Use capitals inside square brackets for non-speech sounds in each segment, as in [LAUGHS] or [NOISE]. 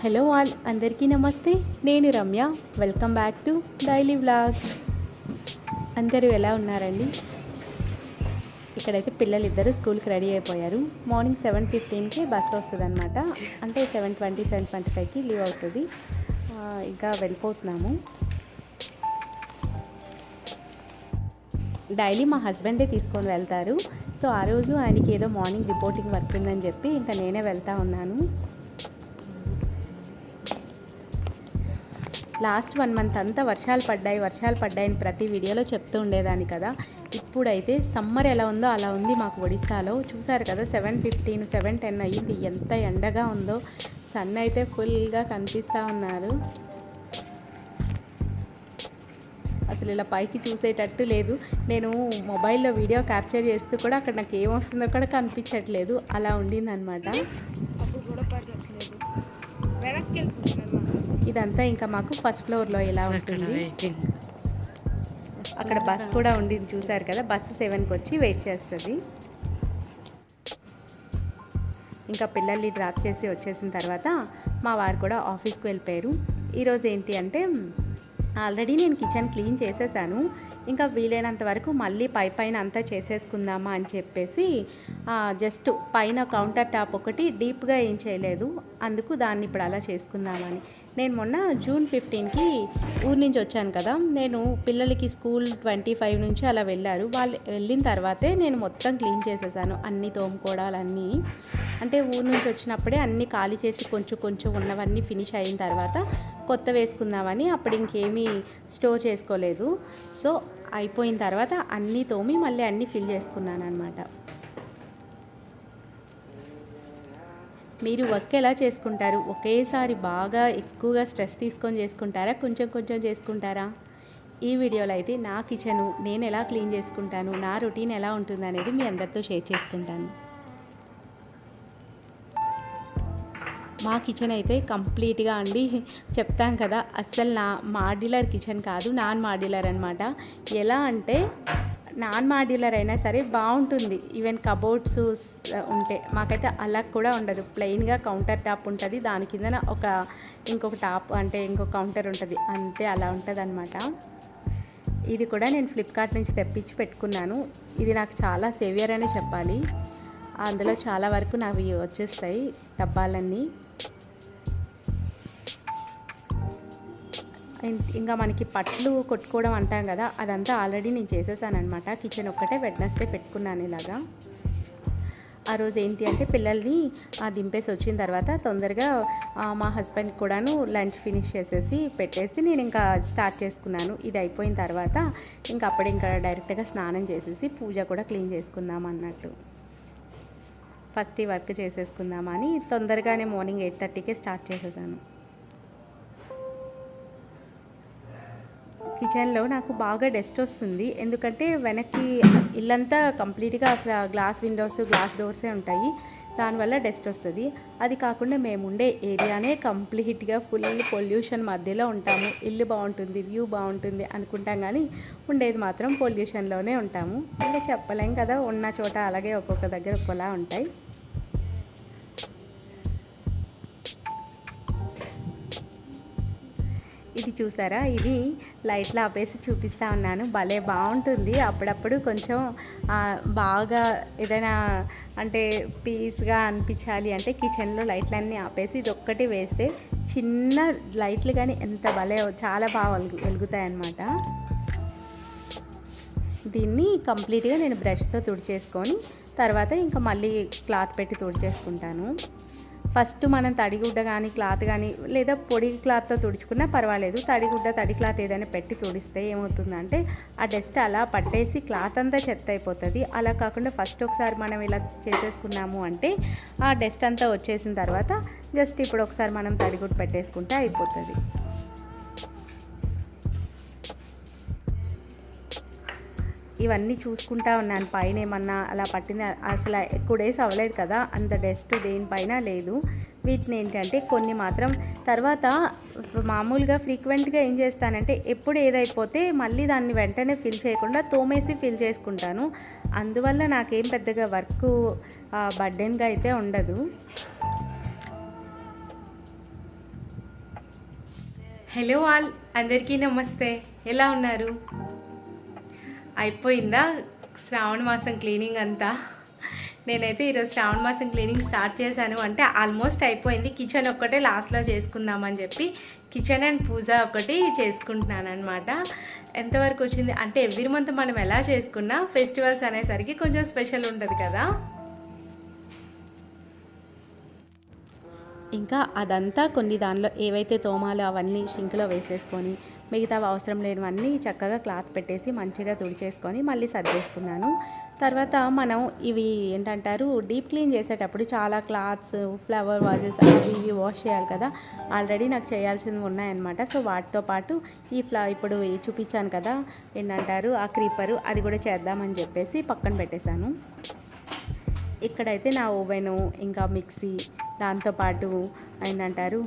Hello all అందరికీ నమస్తే. నేను Ramya. Welcome back to daily vlog అందరూ ఎలా ఉన్నారండి? ఇక్కడైతే పిల్లలు ఇద్దరు స్కూల్కి రెడీ అయిపోయారు. మార్నింగ్ సెవెన్ ఫిఫ్టీన్కి బస్ వస్తుంది అనమాట అంటే సెవెన్ ట్వంటీ సెవెన్ ట్వంటీ ఫైవ్కి లీవ్ అవుతుంది. ఇంకా వెళ్ళిపోతున్నాము. డైలీ మా హస్బెండే తీసుకొని వెళ్తారు. సో ఆ రోజు ఆయనకి ఏదో మార్నింగ్ రిపోర్టింగ్ వర్క్ ఉందని చెప్పి ఇంకా నేనే వెళ్తా ఉన్నాను. లాస్ట్ వన్ మంత్ అంతా వర్షాలు పడ్డాయి వర్షాలు పడ్డాయని ప్రతి వీడియోలో చెప్తూ ఉండేదాన్ని కదా. ఇప్పుడైతే సమ్మర్ ఎలా ఉందో అలా ఉంది మాకు ఒడిశాలో. చూసారు కదా సెవెన్ ఫిఫ్టీన్ సెవెన్ టెన్ అయ్యింది. ఎంత ఎండగా ఉందో సన్ అయితే ఫుల్గా కనిపిస్తూ ఉన్నారు. అసలు ఇలా పైకి చూసేటట్టు లేదు. నేను మొబైల్లో వీడియో క్యాప్చర్ చేస్తూ కూడా అక్కడ నాకు ఏమొస్తుందో కూడా కనిపించట్లేదు. అలా ఉండిందనమాట ఇదంతా ఇంకా మాకు ఫస్ట్ ఫ్లోర్లో ఇలా ఉంటుంది? అక్కడ బస్ కూడా ఉండింది చూసారు కదా? బస్సు సెవెన్కి వచ్చి వెయిట్ చేస్తుంది. ఇంకా పిల్లల్ని డ్రాప్ చేసి వచ్చేసిన తర్వాత మా వారు కూడా ఆఫీస్కి వెళ్ళిపోయారు. ఈరోజు ఏంటి అంటే ఆల్రెడీ నేను కిచెన్ క్లీన్ చేసేసాను. ఇంకా వీలైనంత వరకు మళ్ళీ పై పైన అంతా చేసేసుకుందామా అని చెప్పేసి జస్ట్ పైన కౌంటర్ టాప్ ఒకటి డీప్గా ఏం చేయలేదు. అందుకు దాన్ని ఇప్పుడు అలా చేసుకుందామని. నేను మొన్న జూన్ ఫిఫ్టీన్కి ఊరి నుంచి వచ్చాను కదా. నేను పిల్లలకి స్కూల్ ట్వంటీ ఫైవ్ నుంచి అలా వెళ్ళారు. వాళ్ళు వెళ్ళిన తర్వాతే నేను మొత్తం క్లీన్ చేసేసాను. అన్ని తోముకోవడాలన్నీ అంటే ఊరు నుంచి వచ్చినప్పుడే అన్నీ ఖాళీ చేసి కొంచెం కొంచెం ఉన్నవన్నీ ఫినిష్ అయిన తర్వాత కొత్త వేసుకుందామని అప్పుడు ఇంకేమీ స్టోర్ చేసుకోలేదు. సో అయిపోయిన తర్వాత అన్నీ తోమి మళ్ళీ అన్నీ ఫిల్ చేసుకున్నాను అనమాట మీరు వర్క్ ఎలా చేసుకుంటారు? ఒకేసారి బాగా ఎక్కువగా స్ట్రెస్ తీసుకొని చేసుకుంటారా? కొంచెం కొంచెం చేసుకుంటారా? ఈ వీడియోలో అయితే నా కిచెను నేను ఎలా క్లీన్ చేసుకుంటాను? నా రొటీన్ ఎలా ఉంటుంది అనేది మీ అందరితో షేర్ చేసుకుంటాను. మా కిచెన్ అయితే కంప్లీట్గా అండి. చెప్తాం కదా అస్సలు నా మాడ్యులర్ కిచెన్ కాదు నాన్ మాడ్యులర్ అనమాట ఎలా అంటే నాన్ మాడ్యులర్ అయినా సరే బాగుంటుంది. ఈవెన్ కబోర్డ్స్ ఉంటే మాకైతే అలా కూడా ఉండదు. ప్లెయిన్గా కౌంటర్ టాప్ ఉంటుంది దాని కింద ఒక ఇంకొక టాప్ అంటే ఇంకొక కౌంటర్ ఉంటుంది. అంతే అలా ఉంటుంది అనమాట ఇది కూడా నేను ఫ్లిప్కార్ట్ నుంచి తెప్పించి పెట్టుకున్నాను. ఇది నాకు చాలా సేవియర్ అనే చెప్పాలి. అందులో చాలా వరకు నాకు వచ్చేస్తాయి డబ్బాలన్నీ. ఇంకా మనకి పట్లు కొట్టుకోవడం అంటాం కదా అదంతా ఆల్రెడీ నేను చేసేసాను అనమాట కిచెన్ ఒక్కటే వెడ్నెస్డే పెట్టుకున్నాను ఇలాగా. ఆ రోజు ఏంటి అంటే పిల్లల్ని ఆ, దింపేసి వచ్చిన తర్వాత తొందరగా మా హస్బెండ్ కూడాను లంచ్ ఫినిష్ చేసేసి పెట్టేసి నేను ఇంకా స్టార్ట్ చేసుకున్నాను. ఇది అయిపోయిన తర్వాత ఇంకా అప్పుడు ఇంకా డైరెక్ట్గా స్నానం చేసేసి పూజ కూడా క్లీన్ చేసుకుందాం అన్నట్టు. ఫస్ట్ ఈ వర్క్ చేసేసుకుందామని తొందరగానే మార్నింగ్ ఎయిట్ థర్టీకే స్టార్ట్ చేసేసాను. కిచెన్లో నాకు బాగా డస్ట్ వస్తుంది. ఎందుకంటే వెనక్కి ఇల్లంతా కంప్లీట్గా అసలు గ్లాస్ విండోస్ గ్లాస్ డోర్సే ఉంటాయి. దానివల్ల డస్ట్ వస్తుంది. అది కాకుండా మేము ఉండే ఏరియానే కంప్లీట్గా ఫుల్ పొల్యూషన్ మధ్యలో ఉంటాము. ఇల్లు బాగుంటుంది వ్యూ బాగుంటుంది అనుకుంటాం కానీ ఉండేది మాత్రం పొల్యూషన్లోనే ఉంటాము. ఇంకా చెప్పలేం కదా ఉన్న చోట అలాగే ఒక్కొక్క దగ్గర ఒక్కోలా ఉంటాయి. ఇది చూసారా? ఇది లైట్లో ఆపేసి చూపిస్తా ఉన్నాను. భలే బాగుంటుంది. అప్పుడప్పుడు కొంచెం బాగా ఏదైనా అంటే పీస్గా అనిపించాలి అంటే కిచెన్లో లైట్లన్నీ ఆపేసి ఇది ఒక్కటి వేస్తే చిన్న లైట్లు కానీ ఎంత భలే చాలా బాగా వెలుగు వెలుగుతాయి అన్నమాట దీన్ని కంప్లీట్గా నేను బ్రష్తో తుడిచేసుకొని తర్వాత ఇంకా మళ్ళీ క్లాత్ పెట్టి తుడిచేసుకుంటాను. ఫస్ట్ మనం తడిగుడ్డ కానీ క్లాత్ కానీ లేదా పొడి క్లాత్తో తుడుచుకున్నా పర్వాలేదు. తడిగుడ్డ తడి క్లాత్ ఏదైనా పెట్టి తుడిస్తే ఏమవుతుందంటే ఆ డస్ట్ అలా పట్టేసి క్లాత్ అంతా చెత్త అయిపోతుంది. అలా కాకుండా ఫస్ట్ ఒకసారి మనం ఇలా చేసేసుకున్నాము అంటే ఆ డస్ట్ అంతా వచ్చేసిన తర్వాత జస్ట్ ఇప్పుడు ఒకసారి మనం తడిగుడ్డ పెట్టేసుకుంటే అయిపోతుంది. ఇవన్నీ చూసుకుంటా ఉన్నాను. పైన ఏమన్నా అలా పట్టింది అసలు ఎక్కువ డేస్ అవ్వలేదు కదా అంత డస్ట్ దేనిపైన లేదు. వీటిని ఏంటంటే కొన్ని మాత్రం తర్వాత మామూలుగా ఫ్రీక్వెంట్గా ఏం చేస్తానంటే ఎప్పుడు ఏదైపోతే మళ్ళీ దాన్ని వెంటనే ఫిల్ చేయకుండా తోమేసి ఫిల్ చేసుకుంటాను. అందువల్ల నాకేం పెద్దగా వర్క్ బర్డెన్గా అయితే ఉండదు. హలో ఆల్ అందరికీ నమస్తే. ఎలా ఉన్నారు? అయిపోయిందా? శ్రావణ మాసం క్లీనింగ్ అంతా? నేనైతే ఈరోజు శ్రావణ మాసం క్లీనింగ్ స్టార్ట్ చేశాను. అంటే ఆల్మోస్ట్ అయిపోయింది. కిచెన్ ఒక్కటే లాస్ట్లో చేసుకుందామని చెప్పి కిచెన్ అండ్ పూజ ఒకటి చేసుకుంటున్నాను అనమాట ఎంతవరకు వచ్చింది? అంటే ఎవ్రీ మంత్ మనం ఎలా చేసుకున్నా ఫెస్టివల్స్ అనేసరికి కొంచెం స్పెషల్ ఉంటుంది కదా? ఇంకా అదంతా కొన్ని దానిలో ఏవైతే తోమాలో అవన్నీ షింక్లో వేసేసుకొని మిగతా అవసరం లేనివన్నీ చక్కగా క్లాత్ పెట్టేసి మంచిగా తుడిచేసుకొని మళ్ళీ సర్దేసుకున్నాను తర్వాత మనం ఇవి ఏంటంటారు డీప్ క్లీన్ చేసేటప్పుడు చాలా క్లాత్స్ ఫ్లవర్ వాజెస్ అవి ఇవి వాష్ చేయాలి కదా. ఆల్రెడీ నాకు చేయాల్సినవి ఉన్నాయన్నమాట. సో వాటితో పాటు ఈ ఫ్లా ఇప్పుడు చూపించాను కదా ఏంటంటారు ఆ క్రీపరు అది కూడా చేద్దామని చెప్పేసి పక్కన పెట్టేశాను. ఇక్కడైతే నా ఓవెను ఇంకా మిక్సీ దాంతోపాటు ఏంటంటారు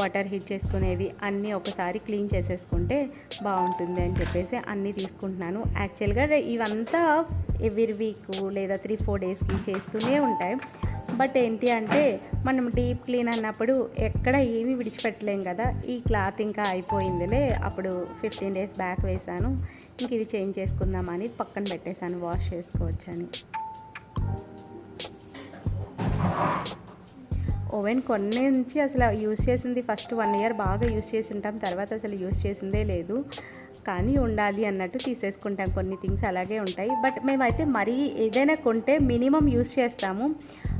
వాటర్ హీట్ చేసుకునేది అన్నీ ఒకసారి క్లీన్ చేసేసుకుంటే బాగుంటుంది అని చెప్పేసి అన్నీ తీసుకుంటున్నాను. యాక్చువల్గా ఇవంతా ఎవ్రీ వీక్ లేదా త్రీ ఫోర్ డేస్కి చేస్తూనే ఉంటాయి. బట్ ఏంటి అంటే మనం డీప్ క్లీన్ అన్నప్పుడు ఎక్కడ ఏమీ విడిచిపెట్టలేం కదా. ఈ క్లాత్ ఇంకా అయిపోయిందిలే అప్పుడు ఫిఫ్టీన్ డేస్ బ్యాక్ వేశాను. ఇంక ఇది చేంజ్ చేసుకుందామని పక్కన పెట్టేశాను వాష్ చేసుకోవచ్చని. ఓవెన్ కొన్ని నుంచి అసలు యూజ్ చేసింది ఫస్ట్ వన్ ఇయర్ బాగా యూజ్ చేసి ఉంటాం తర్వాత అసలు యూజ్ చేసిందే లేదు. కానీ ఉండాలి అన్నట్టు తీసేసుకుంటాం కొన్ని థింగ్స్ అలాగే ఉంటాయి. బట్ మేమైతే మరీ ఏదైనా కొంటే మినిమం యూజ్ చేస్తాము.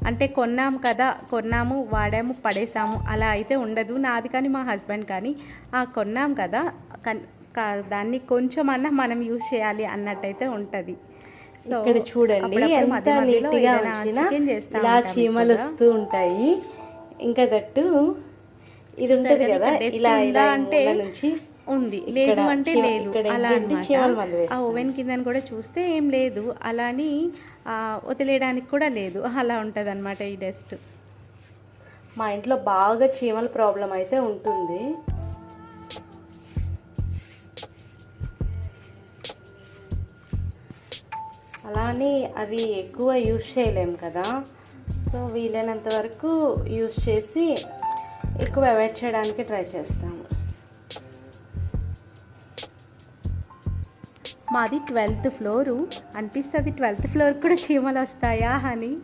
అంటే కొన్నాము కదా కొన్నాము వాడాము పడేసాము అలా అయితే ఉండదు. నాది కానీ మా హస్బెండ్ కానీ ఆ కొన్నాం కదా దాన్ని కొంచెమన్నా మనం యూజ్ చేయాలి అన్నట్టయితే ఉంటుంది. సో ఇక్కడ చూడండి ఎంత నీట్గా ఇలా చీమలు. వస్తూ ఉంటాయి. ఇంకా దట్టు ఇది ఉంటది కదా ఇలా ఇలా అంటే నుంచి ఉంది. లేదు అంటే లేదు. అలా ఆ. ఓవెన్ కిందని కూడా చూస్తే ఏం లేదు. అలా అని ఆ, వదిలేయడానికి కూడా లేదు. అలా ఉంటుంది అనమాట ఈ డస్ట్. మా ఇంట్లో బాగా చీమల ప్రాబ్లం అయితే ఉంటుంది. అలానే అవి ఎక్కువ యూజ్ చేయలేం కదా. సో వీలైనంత వరకు యూజ్ చేసి ఎక్కువ అవాయిడ్ చేయడానికి ట్రై చేస్తాము. మాది ట్వెల్త్ ఫ్లోరు. అనిపిస్తుంది ట్వెల్త్ ఫ్లోర్ కూడా చీమలు వస్తాయా అని.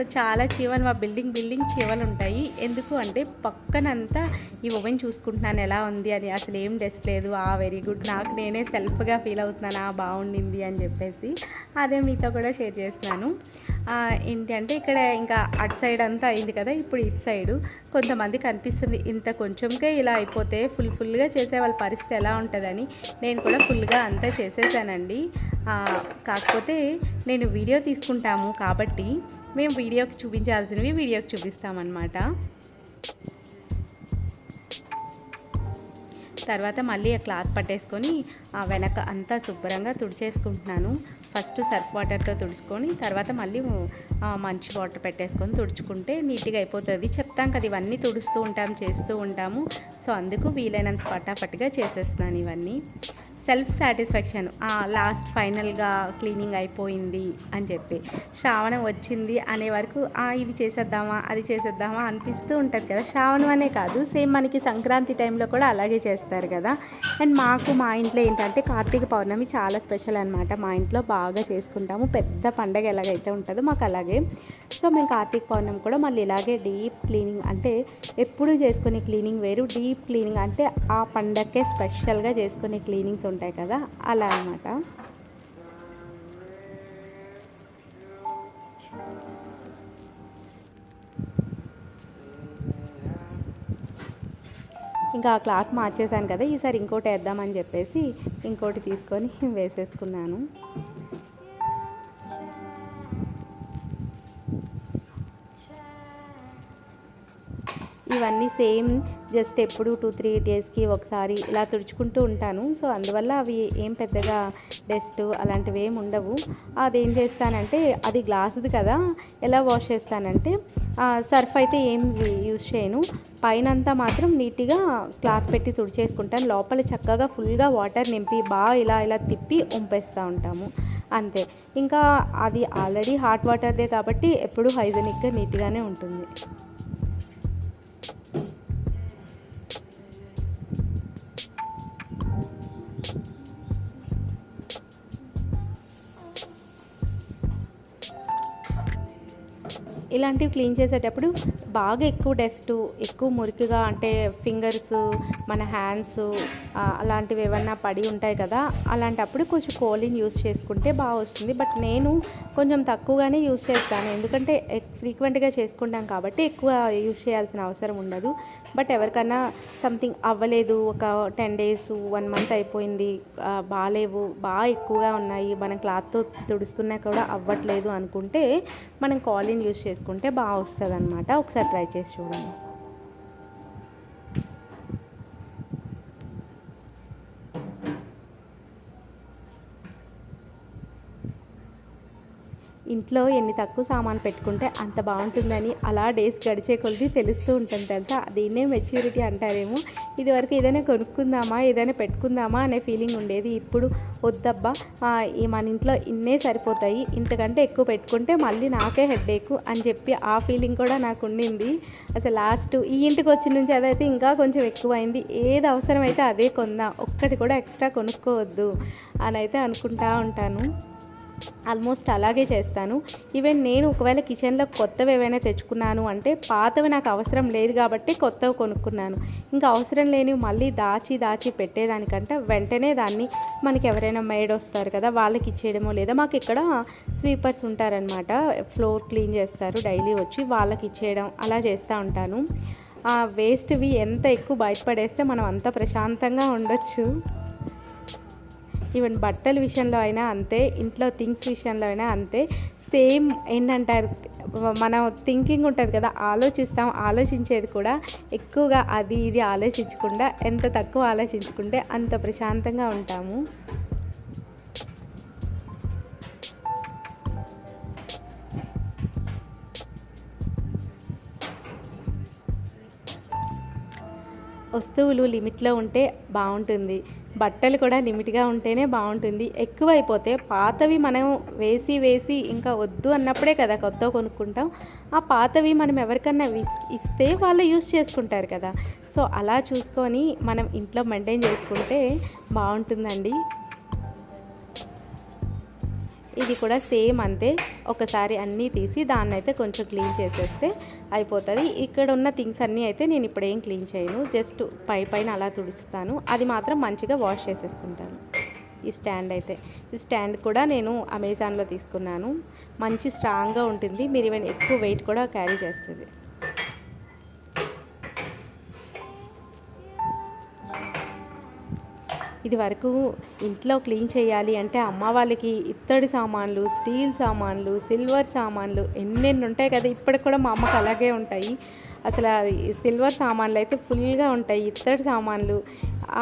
సో చాలా చీమలు మా బిల్డింగ్ బిల్డింగ్ చీమలు ఉంటాయి. ఎందుకు అంటే పక్కనంతా ఈ ఓవెన్ చూసుకుంటున్నాను ఎలా ఉంది అని. అసలు ఏం డెస్ట్ లేదు. ఆ వెరీ గుడ్ నాకు నేనే సెల్ఫ్గా ఫీల్ అవుతున్నాను. ఆ బాగుండింది అని చెప్పేసి అదే మీతో కూడా షేర్ చేస్తున్నాను. ఏంటి అంటే ఇక్కడ ఇంకా అటు సైడ్ అంతా అయింది కదా ఇప్పుడు ఇటు సైడు కొంతమంది కనిపిస్తుంది ఇంత కొంచెంకే ఇలా అయిపోతే ఫుల్ ఫుల్గా చేసే వాళ్ళ పరిస్థితి ఎలా ఉంటుందని నేను కూడా ఫుల్గా అంతా చేసేసానండి. కాకపోతే నేను వీడియో తీసుకుంటాము కాబట్టి మేము వీడియోకి చూపించాల్సినవి వీడియోకి చూపిస్తామన్నమాట. తర్వాత మళ్ళీ ఆ క్లాత్ పట్టేసుకొని ఆ వెనక అంతా శుభ్రంగా తుడిచేసుకుంటున్నాను. ఫస్ట్ సర్ఫ్ వాటర్తో తుడుచుకొని తర్వాత మళ్ళీ మంచి వాటర్ పెట్టేసుకొని తుడుచుకుంటే నీట్గా అయిపోతుంది. చెప్తాం కదా ఇవన్నీ తుడుస్తూ ఉంటాం చేస్తూ ఉంటాము. సో అందుకు వీలైనంత పటాపట్గా చేసేస్తున్నాను ఇవన్నీ. సెల్ఫ్ సాటిస్ఫాక్షన్ లాస్ట్ ఫైనల్గా క్లీనింగ్ అయిపోయింది అని చెప్పి శ్రావణం వచ్చింది అనే వరకు ఇది చేసేద్దామా అది చేసేద్దామా అనిపిస్తూ ఉంటుంది కదా. శ్రావణం అనే కాదు సేమ్ మనకి సంక్రాంతి టైంలో కూడా అలాగే చేస్తారు కదా. అండ్ మాకు మా ఇంట్లో ఏంటంటే కార్తీక పౌర్ణమి చాలా స్పెషల్ అనమాట మా ఇంట్లో బాగా చేసుకుంటాము. పెద్ద పండగ ఎలాగైతే ఉంటుందో మాకు అలాగే. సో మేము కార్తీక పౌర్ణమి కూడా మళ్ళీ ఇలాగే డీప్ క్లీనింగ్ అంటే ఎప్పుడూ చేసుకునే క్లీనింగ్ వేరు. డీప్ క్లీనింగ్ అంటే ఆ పండగకే స్పెషల్గా చేసుకునే క్లీనింగ్స్ ఉంటాయి. ఉంటాయి కదా అలా అనమాట ఇంకా ఆ క్లాత్ మార్చేసాను కదా ఈసారి ఇంకోటి వేద్దామని చెప్పేసి ఇంకోటి తీసుకొని [LAUGHS] వేసేసుకున్నాను. ఇవన్నీ సేమ్ జస్ట్ ఎప్పుడు టూ త్రీ డేస్కి ఒకసారి ఇలా తుడుచుకుంటూ ఉంటాను. సో అందువల్ల అవి ఏం పెద్దగా డస్ట్ అలాంటివి ఏమి ఉండవు. అదేం చేస్తానంటే అది గ్లాసుది కదా ఎలా వాష్ చేస్తానంటే సర్ఫ్ అయితే ఏం యూజ్ చేయను. పైనంతా మాత్రం నీట్గా క్లాత్ పెట్టి తుడిచేసుకుంటాను. లోపల చక్కగా ఫుల్గా వాటర్ నింపి బాగా ఇలా ఇలా తిప్పి ఉంపేస్తూ ఉంటాము. అంతే. ఇంకా అది ఆల్రెడీ హాట్ వాటర్దే కాబట్టి ఎప్పుడూ హైజెనిక్గా నీట్గానే ఉంటుంది. ఇలాంటివి క్లీన్ చేసేటప్పుడు బాగా ఎక్కువ డస్ట్ ఎక్కువ మురికిగా అంటే ఫింగర్స్ మన హ్యాండ్స్ అలాంటివి ఏమన్నా పడి ఉంటాయి కదా అలాంటప్పుడు కొంచెం కోలిన్ యూస్ చేసుకుంటే బాగా వస్తుంది. బట్ నేను కొంచెం తక్కువగానే యూస్ చేస్తాను. ఎందుకంటే ఫ్రీక్వెంట్గా చేసుకుంటాం కాబట్టి ఎక్కువ యూస్ చేయాల్సిన అవసరం ఉండదు. బట్ ఎవరికైనా సంథింగ్ అవ్వలేదు ఒక టెన్ డేస్ వన్ మంత్ అయిపోయింది బాగాలేవు బాగా ఎక్కువగా ఉన్నాయి మనం క్లాత్తో తుడుస్తున్నా కూడా అవ్వట్లేదు అనుకుంటే మనం కాలిన్ యూస్ చేసుకుంటే బాగా వస్తుంది అనమాట ఒకసారి ట్రై చేసి చూడండి. ఇంట్లో ఎన్ని తక్కువ సామాన్ పెట్టుకుంటే అంత బాగుంటుందని అలా డేస్ గడిచే కొలది తెలుస్తూ ఉంటుంది తెలుసా? దీన్నే మెచ్యూరిటీ అంటారేమో? ఇది వరకు ఏదైనా కొనుక్కుందామా ఏదైనా పెట్టుకుందామా అనే ఫీలింగ్ ఉండేది. ఇప్పుడు వద్దబ్బా మన ఇంట్లో ఇన్నే సరిపోతాయి. ఇంతకంటే ఎక్కువ పెట్టుకుంటే మళ్ళీ నాకే హెడ్ఏక్ అని చెప్పి ఆ ఫీలింగ్ కూడా నాకు ఉండింది. అసలు లాస్ట్ ఈ ఇంటికి వచ్చిన నుంచి అదైతే ఇంకా కొంచెం ఎక్కువైంది. ఏది అవసరమైతే అదే కొందాం. ఒక్కటి కూడా ఎక్స్ట్రా కొనుక్కోవద్దు అని అయితే అనుకుంటా ఉంటాను. ఆల్మోస్ట్ అలాగే చేస్తాను. ఈవెన్ నేను ఒకవేళ కిచెన్లో కొత్తవి ఏవైనా తెచ్చుకున్నాను అంటే పాతవి నాకు అవసరం లేదు కాబట్టి కొత్తవి కొనుక్కున్నాను. ఇంకా అవసరం లేనివి మళ్ళీ దాచి దాచి పెట్టేదానికంటే వెంటనే దాన్ని మనకి ఎవరైనా మేడ్ వస్తారు కదా వాళ్ళకి ఇచ్చేయడమో లేదా మాకు ఇక్కడ స్వీపర్స్ ఉంటారనమాట ఫ్లోర్ క్లీన్ చేస్తారు డైలీ వచ్చి వాళ్ళకి ఇచ్చేయడం అలా చేస్తూ ఉంటాను. ఆ వేస్ట్వి ఎంత ఎక్కువ బయటపడేస్తే మనం అంత ప్రశాంతంగా ఉండొచ్చు. ఈవెన్ బట్టల విషయంలో అయినా అంతే ఇంట్లో థింగ్స్ విషయంలో అయినా అంతే. సేమ్ ఏంటంటారు మనం థింకింగ్ ఉంటుంది కదా ఆలోచిస్తాం ఆలోచించేది కూడా ఎక్కువగా అది ఇది ఆలోచించకుండా ఎంత తక్కువ ఆలోచించుకుంటే అంత ప్రశాంతంగా ఉంటాము. వస్తువులు లిమిట్లో ఉంటే బాగుంటుంది. బట్టలు కూడా లిమిట్గా ఉంటేనే బాగుంటుంది. ఎక్కువైపోతే పాతవి మనం వేసి వేసి ఇంకా వద్దు అన్నప్పుడే కదా కొత్త కొనుక్కుంటాం. ఆ పాతవి మనం ఎవరికన్నా ఇస్తే వాళ్ళు యూస్ చేసుకుంటారు కదా. సో అలా చూసుకొని మనం ఇంట్లో మెయింటైన్ చేసుకుంటే బాగుంటుందండి. ఇది కూడా సేమ్ అంతే. ఒకసారి అన్నీ తీసి దాన్నైతే కొంచెం క్లీన్ చేసేస్తే అయిపోతుంది. ఇక్కడ ఉన్న థింగ్స్ అన్నీ అయితే నేను ఇప్పుడు ఏం క్లీన్ చేయను. జస్ట్ పై పైన అలా తుడుస్తాను. అది మాత్రం మంచిగా వాష్ చేసేసుకుంటాను. ఈ స్టాండ్ అయితే. ఈ స్టాండ్ కూడా నేను అమెజాన్లో తీసుకున్నాను. మంచి స్ట్రాంగ్గా ఉంటుంది. మీరు ఈవెన్ ఎక్కువ వెయిట్ కూడా క్యారీ చేస్తుంది. ఇది వరకు ఇంట్లో క్లీన్ చేయాలి అంటే అమ్మ వాళ్ళకి ఇత్తడి సామాన్లు స్టీల్ సామాన్లు సిల్వర్ సామాన్లు ఎన్నెన్ని ఉంటాయి కదా ఇప్పటికి కూడా మా అమ్మకి అలాగే ఉంటాయి. అసలు సిల్వర్ సామాన్లు అయితే ఫుల్గా ఉంటాయి ఇత్తడి సామాన్లు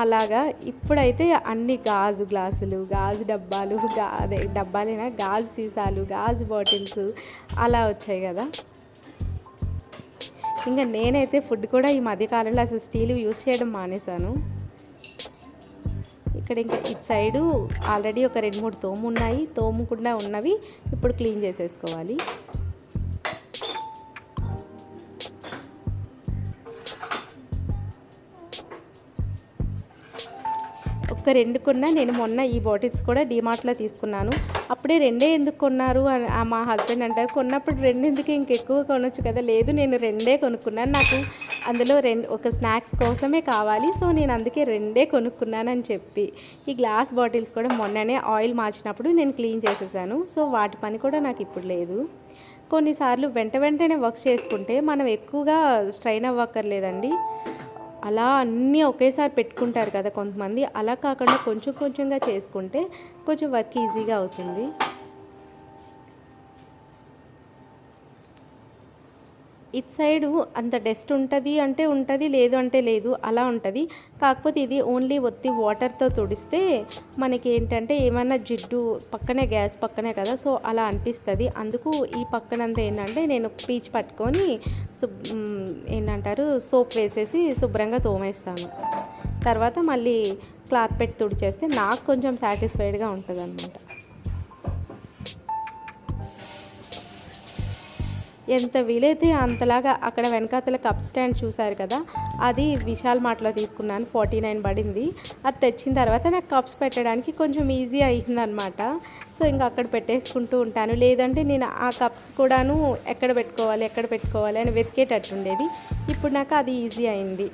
అలాగా. ఇప్పుడైతే అన్ని గాజు గ్లాసులు గాజు డబ్బాలు గా అదే డబ్బాలైనా గాజు సీసాలు గాజు బాటిల్స్ అలా వచ్చాయి కదా. ఇంకా నేనైతే ఫుడ్ కూడా ఈ మధ్యకాలంలో అసలు స్టీల్ యూస్ చేయడం మానేశాను. ఇక్కడ ఇంకా ఇటు సైడు ఆల్రెడీ ఒక రెండు మూడు తోము ఉన్నాయి తోముకుండా ఉన్నవి ఇప్పుడు క్లీన్ చేసేసుకోవాలి. ఒక రెండు కొన్నా నేను మొన్న ఈ బాటిల్స్ కూడా డిమార్ట్లో తీసుకున్నాను. అప్పుడే రెండే ఎందుకు కొన్నారు అని ఆ మా హస్బెండ్ అంటారు. కొన్నప్పుడు రెండు ఎందుకు ఇంకెక్కువ కొనొచ్చు కదా? లేదు నేను రెండే కొనుక్కున్నాను. నాకు అందులో రెండు ఒక స్నాక్స్ కోసమే కావాలి. సో నేను అందుకే రెండే కొనుక్కున్నానని చెప్పి ఈ గ్లాస్ బాటిల్స్ కూడా మొన్ననే ఆయిల్ మార్చినప్పుడు నేను క్లీన్ చేసేసాను. సో వాటి పని కూడా నాకు ఇప్పుడు లేదు. కొన్నిసార్లు వెంట వెంటనే వర్క్ చేసుకుంటే మనం ఎక్కువగా స్ట్రైన్ అవ్వక్కర్లేదండి. అలా అన్నీ ఒకేసారి పెట్టుకుంటారు కదా కొంతమంది. అలా కాకుండా కొంచెం కొంచెంగా చేసుకుంటే కొంచెం వర్క్ ఈజీగా అవుతుంది. ఇట్ సైడు అంత డస్ట్ ఉంటుంది అంటే ఉంటుంది లేదు అంటే లేదు అలా ఉంటుంది. కాకపోతే ఇది ఓన్లీ ఒత్తి వాటర్తో తుడిస్తే మనకి ఏంటంటే ఏమైనా జిడ్డు పక్కనే గ్యాస్ పక్కనే కదా సో అలా అనిపిస్తుంది. అందుకు ఈ పక్కనంతా ఏంటంటే నేను పీచ్ పట్టుకొని శుభ్ ఏంటంటారు సోప్ వేసేసి శుభ్రంగా తోమేస్తాను. తర్వాత మళ్ళీ క్లాత్ పెట్టి తుడిచేస్తే నాకు కొంచెం సాటిస్ఫైడ్గా ఉంటుంది అనమాట ఎంత వీలైతే అంతలాగా అక్కడ వెనకాతల కప్ స్టాండ్ చూశారు కదా అది విశాల్ మార్ట్లో తీసుకున్నాను ఫార్టీ నైన్ పడింది. అది తెచ్చిన తర్వాత నాకు కప్స్ పెట్టడానికి కొంచెం ఈజీ అయిందనమాట సో ఇంకా అక్కడ పెట్టేసుకుంటూ ఉంటాను. లేదంటే నేను ఆ కప్స్ కూడాను ఎక్కడ పెట్టుకోవాలి ఎక్కడ పెట్టుకోవాలి అని వెతికేటట్టుండేది. ఇప్పుడు నాకు అది ఈజీ అయింది.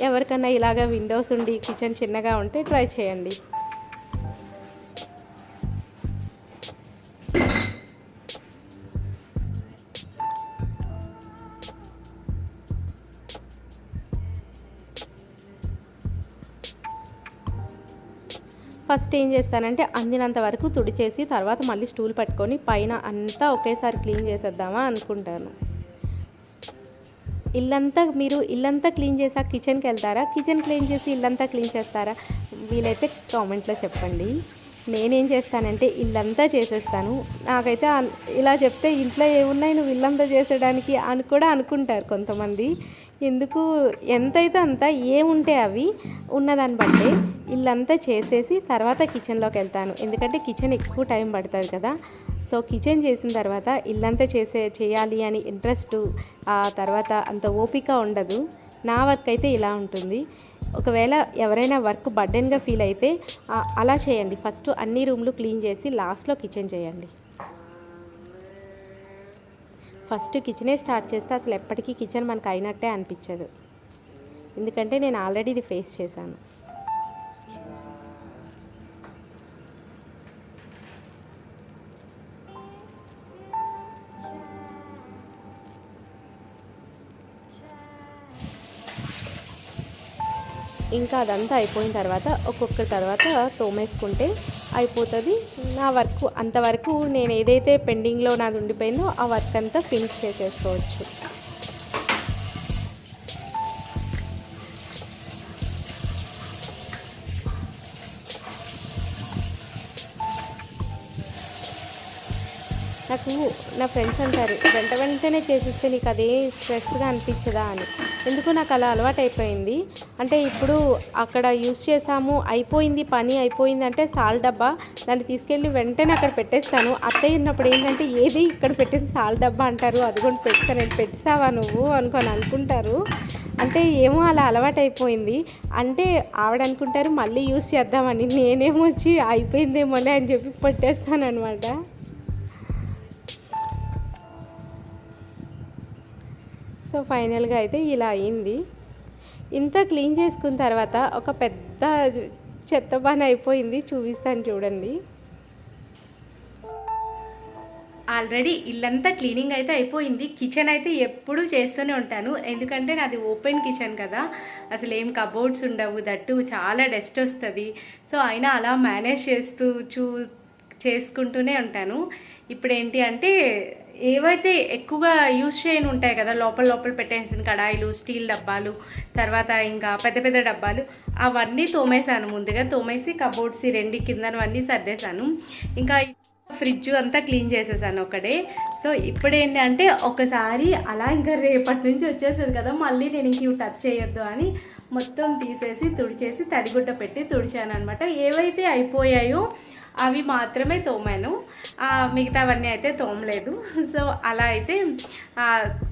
ఎవరికన్నా ఇలాగ విండోస్ ఉండి కిచెన్ చిన్నగా ఉంటే ట్రై చేయండి. ఫస్ట్ ఏం చేస్తానంటే అందినంత వరకు తుడిచేసి తర్వాత మళ్ళీ స్టూల్ పట్టుకొని పైన అంతా ఒకేసారి క్లీన్ చేసేద్దామా అనుకుంటాను. ఇల్లంతా మీరు ఇల్లంతా క్లీన్ చేసాక కిచెన్కి వెళ్తారా? కిచెన్ క్లీన్ చేసి ఇల్లంతా క్లీన్ చేస్తారా? వీలైతే కామెంట్లో చెప్పండి. నేనేం చేస్తానంటే ఇల్లంతా చేసేస్తాను. నాకైతే ఇలా చెప్తే ఇంట్లో ఏమున్నాయి నువ్వు ఇల్లంతా చేసేయడానికి అని కూడా అనుకుంటారు కొంతమంది. ఎందుకు ఎంతైతే అంత ఏముంటే అవి ఉన్నదాన్ని బట్టే ఇల్లంతా చేసేసి తర్వాత కిచెన్లోకి వెళ్తాను. ఎందుకంటే కిచెన్ ఎక్కువ టైం పడుతుంది కదా. సో కిచెన్ చేసిన తర్వాత ఇల్లంతా చేసే చేయాలి అని ఇంట్రెస్ట్ ఆ తర్వాత అంత ఓపిక ఉండదు. నా వర్క్ అయితే ఇలా ఉంటుంది. ఒకవేళ ఎవరైనా వర్క్ బర్డెన్గా ఫీల్ అయితే అలా చేయండి. ఫస్ట్ అన్ని రూమ్లు క్లీన్ చేసి లాస్ట్లో కిచెన్ చేయండి. ఫస్ట్ కిచెనే స్టార్ట్ చేస్తే అసలు ఎప్పటికీ కిచెన్ మనకు అయినట్టే అనిపించదు. ఎందుకంటే నేను ఆల్రెడీ ఇది ఫేస్ చేశాను. ఇంకా అదంతా అయిపోయిన తర్వాత ఒక్కొక్క తర్వాత తోమేసుకుంటే అయిపోతుంది. నా వర్క్ అంతవరకు నేను ఏదైతే పెండింగ్లో నాది ఉండిపోయిందో ఆ వర్క్ అంతా ఫినిష్ చేసేసుకోవచ్చు. నాకు నా ఫ్రెండ్స్ అంటారు వెంట వెంటనే చేసిస్తే నీకు అదే స్ట్రెస్గా అనిపించదా? అని. ఎందుకు నాకు అలా అలవాటైపోయింది. అంటే ఇప్పుడు అక్కడ యూస్ చేసాము అయిపోయింది పని అయిపోయింది అంటే సాల్ డబ్బా దాన్ని తీసుకెళ్ళి వెంటనే అక్కడ పెట్టేస్తాను. అత్తయ్య ఉన్నప్పుడు ఏంటంటే ఏది ఇక్కడ పెట్టిన సాల్ డబ్బా అంటారు అది కూడా పెట్టాను నేను పెట్టావా నువ్వు? అనుకొని అనుకుంటారు. అంటే ఏమో అలా అలవాటైపోయింది. అంటే ఆవిడ అనుకుంటారు మళ్ళీ యూస్ చేద్దామని నేనేమో వచ్చి అయిపోయిందేమోలే అని చెప్పి పెట్టేస్తాను అనమాట సో ఫైనల్గా అయితే ఇలా అయింది. ఇంత క్లీన్ చేసుకున్న తర్వాత ఒక పెద్ద చెత్త పని అయిపోయింది. చూపిస్తాను చూడండి. ఆల్రెడీ ఇల్లంతా క్లీనింగ్ అయితే అయిపోయింది. కిచెన్ అయితే ఎప్పుడూ చేస్తూనే ఉంటాను. ఎందుకంటే నాది ఓపెన్ కిచెన్ కదా. అసలు ఏం కబోర్డ్స్ ఉండవు దట్టు చాలా డస్ట్ వస్తుంది. సో అయినా అలా మేనేజ్ చేస్తూ చూ చేసుకుంటూనే ఉంటాను. ఇప్పుడు ఏంటి అంటే ఏవైతే ఎక్కువగా యూజ్ చేయని ఉంటాయి కదా లోపల లోపల పెట్టేసిన కడాయిలు స్టీల్ డబ్బాలు తర్వాత ఇంకా పెద్ద పెద్ద డబ్బాలు అవన్నీ తోమేశాను ముందుగా. తోమేసి కబోర్డ్స్ ఈ రెండు కిందనవన్నీ సర్దేశాను. ఇంకా ఫ్రిడ్జ్ అంతా క్లీన్ చేసేసాను ఒకడే సో ఇప్పుడు ఏంటంటే అంటే ఒకసారి అలా ఇంకా రేపటి నుంచి వచ్చేస్తుంది కదా మళ్ళీ నేను ఇంక టచ్ చేయొద్దు అని మొత్తం తీసేసి తుడిచేసి తడిగుడ్డ పెట్టి తుడిచాను అనమాట ఏవైతే అయిపోయాయో అవి మాత్రమే తోమాను. మిగతావన్నీ అయితే తోమలేదు. [LAUGHS] సో అలా అయితే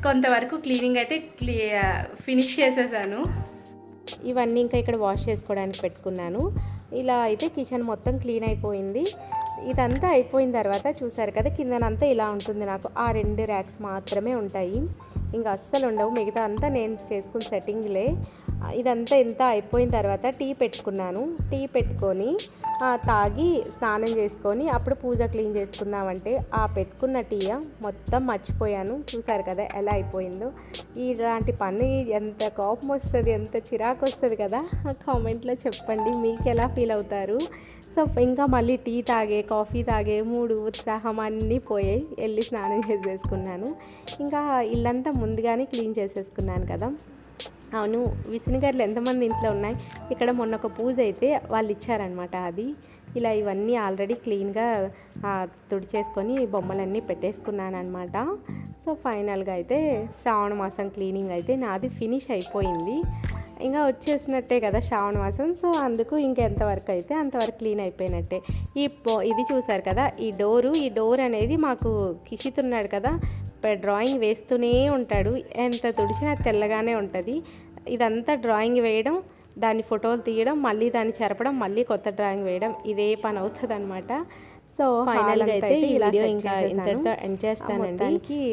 కొంతవరకు క్లీనింగ్ అయితే క్లీ ఫినిష్ చేసేసాను. ఇవన్నీ ఇంకా ఇక్కడ వాష్ చేసుకోవడానికి పెట్టుకున్నాను. ఇలా అయితే కిచెన్ మొత్తం క్లీన్ అయిపోయింది. ఇదంతా అయిపోయిన తర్వాత చూసారు కదా కిందనంతా ఇలా ఉంటుంది నాకు. ఆ రెండు ర్యాక్స్ మాత్రమే ఉంటాయి. ఇంకా అస్సలు ఉండవు. మిగతా అంతా నేను చేసుకున్న సెట్టింగ్లే. ఇదంతా ఎంత అయిపోయిన తర్వాత టీ పెట్టుకున్నాను. టీ పెట్టుకొని తాగి స్నానం చేసుకొని అప్పుడు పూజ క్లీన్ చేసుకుందామంటే ఆ పెట్టుకున్న టీ మొత్తం మర్చిపోయాను. చూసారు కదా ఎలా అయిపోయిందో. ఇలాంటి పని ఎంత కోపం వస్తుంది ఎంత చిరాకు వస్తుంది కదా. కామెంట్లో చెప్పండి మీకు ఎలా ఫీల్ అవుతారు? సో ఇంకా మళ్ళీ టీ తాగే కాఫీ తాగే మూడు ఉత్సాహం అన్నీ పోయాయి. వెళ్ళి స్నానం చేసేసుకున్నాను. ఇంకా ఇల్లంతా ముందుగానే క్లీన్ చేసేసుకున్నాను కదా. అవును విసినగర్లు ఎంతమంది ఇంట్లో ఉన్నాయి? ఇక్కడ మొన్న ఒక పూజ అయితే వాళ్ళు ఇచ్చారనమాట అది. ఇలా ఇవన్నీ ఆల్రెడీ క్లీన్గా తుడిచేసుకొని బొమ్మలన్నీ పెట్టేసుకున్నాను అనమాట సో ఫైనల్గా అయితే శ్రావణ మాసం క్లీనింగ్ అయితే నాది ఫినిష్ అయిపోయింది. ఇంకా వచ్చేసినట్టే కదా శ్రావణ మాసం. సో అందుకు ఇంకెంతవరకు అయితే అంతవరకు క్లీన్ అయిపోయినట్టే. ఈ ఇది చూసారు కదా ఈ డోరు ఈ డోర్ అనేది మాకు కిషిత్ ఉన్నాడు కదా డ్రాయింగ్ వేస్తూనే ఉంటాడు. ఎంత తుడిచినా తెల్లగానే ఉంటుంది. ఇదంతా డ్రాయింగ్ వేయడం దాన్ని ఫోటోలు తీయడం మళ్ళీ దాన్ని చెరపడం మళ్ళీ కొత్త డ్రాయింగ్ వేయడం ఇదే పని అవుతుంది అనమాట సో ఫైనల్గా అయితే ఈ వీడియో ఇంకా. ఇంతటితో ఎండ్ చేస్తానండి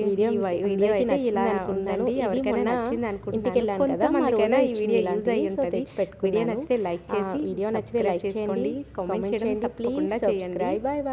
వీడియో వీడియో అయితే ఇలా అనుకుంటాను. ఇది ఎవరికైనా నచ్చింది. ఇంటికి వెళ్ళాను కదా మా కొంతమందికైనా రోజా ఈ వీడియో యూజ్ అయ్యి ఉంటుంది. వీడియో నచ్చితే లైక్ చేసి వీడియో నచ్చితే లైక్ చేయండి. కామెంట్ చేయండి తప్పకుండా ప్లీజ్ చేయండి. Subscribe bye bye